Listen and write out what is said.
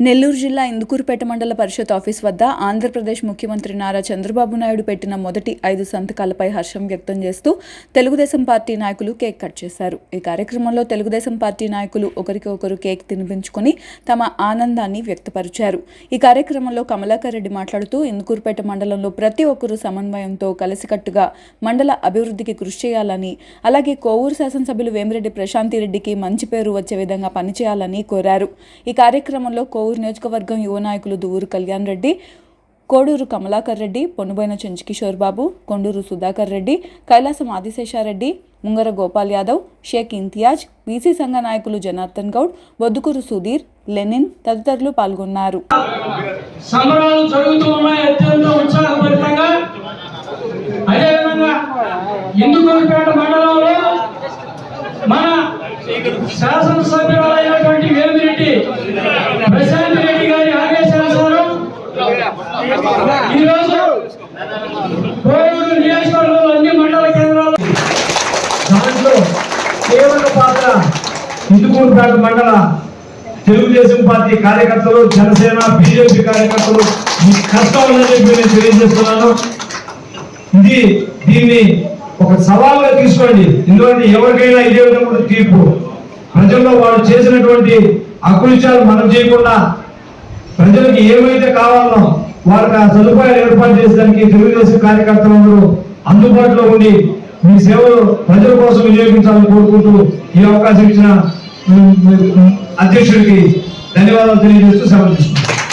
నెల్లూరు జిల్లా ఇందుకూరుపేట మండల పరిషత్ ఆఫీస్ వద్ద ఆంధ్రప్రదేశ్ ముఖ్యమంత్రి నారా చంద్రబాబు నాయుడు పెట్టిన మొదటి ఐదు సంతకాలపై హర్షం వ్యక్తం చేస్తూ తెలుగుదేశం పార్టీ నాయకులు కేక్ కట్ చేశారు. ఈ కార్యక్రమంలో తెలుగుదేశం పార్టీ నాయకులు ఒకరికి ఒకరు కేక్ తినిపించుకొని తమ ఆనందాన్ని వ్యక్తపరిచారు. ఈ కార్యక్రమంలో కమలాకర్ రెడ్డి మాట్లాడుతూ ఇందుకూరుపేట మండలంలో ప్రతి ఒక్కరూ సమన్వయంతో కలిసికట్టుగా మండల అభివృద్ధికి కృషి చేయాలని అలాగే కోవూరు శాసనసభ్యులు వేమిరెడ్డి ప్రశాంతి రెడ్డికి మంచి పేరు వచ్చే విధంగా పనిచేయాలని కోరారు. ఈ కార్యక్రమంలో కోవూరు నియోజకవర్గం యువ నాయకులు దువ్వూరు కళ్యాణ్ రెడ్డి కోడూరు కమలాకర్ రెడ్డి పొన్నుబోయిన చెంచుకిషోర్ బాబు కొండూరు సుధాకర్ రెడ్డి కైలాసం ఆదిశేషారెడ్డి ముంగర గోపాల్ యాదవ్ షేక్ ఇంతియాజ్ బీసీ సంఘ నాయకులు జనార్దన్ గౌడ్ బొద్దుకూరు సుధీర్ లెనిన్ తదితరులు పాల్గొన్నారు. సంబరాలు జరుగుతూ ఉన్నాయి. అత్యంత ఉత్సాహభరితంగా. అదేవిధంగా ఇందుకూరుపేట మండలంలో మన శాసనసభ్యులైనటువంటి వేమిరెడ్డి ప్రశాంత్ రెడ్డి గారి ఆదేశానుసారం ఈరోజు కోవూరు నియోజకవర్గంలో అన్ని మండల కేంద్రాలు దాంట్లో కీలక పాత్ర ఇందుకూరుపేట మండల తెలుగుదేశం పార్టీ కార్యకర్తలు జనసేన బీజేపీ కార్యకర్తలు మీ కష్టం ఉందని చెప్పి నేను తెలియజేస్తున్నాను. ఇది దీన్ని ఒక సవాల్గా తీసుకోండి. ఎందుకంటే ఎవరికైనా ఇదే విధంగా తీర్పు. ప్రజల్లో వాళ్ళు చేసినటువంటి అకృత్యాలు మనం చేయకుండా ప్రజలకు ఏమైతే కావాలనో వాళ్ళకి ఆ సదుపాయాలు ఏర్పాటు చేసేదానికి తెలుగుదేశం కార్యకర్తలందరూ అందుబాటులో ఉండి మీ సేవలు ప్రజల కోసం వినియోగించాలని కోరుకుంటూ ఈ అవకాశం ఇచ్చిన అధ్యక్షుడికి ధన్యవాదాలు తెలియజేస్తూ సెలవు తీసుకుంటాను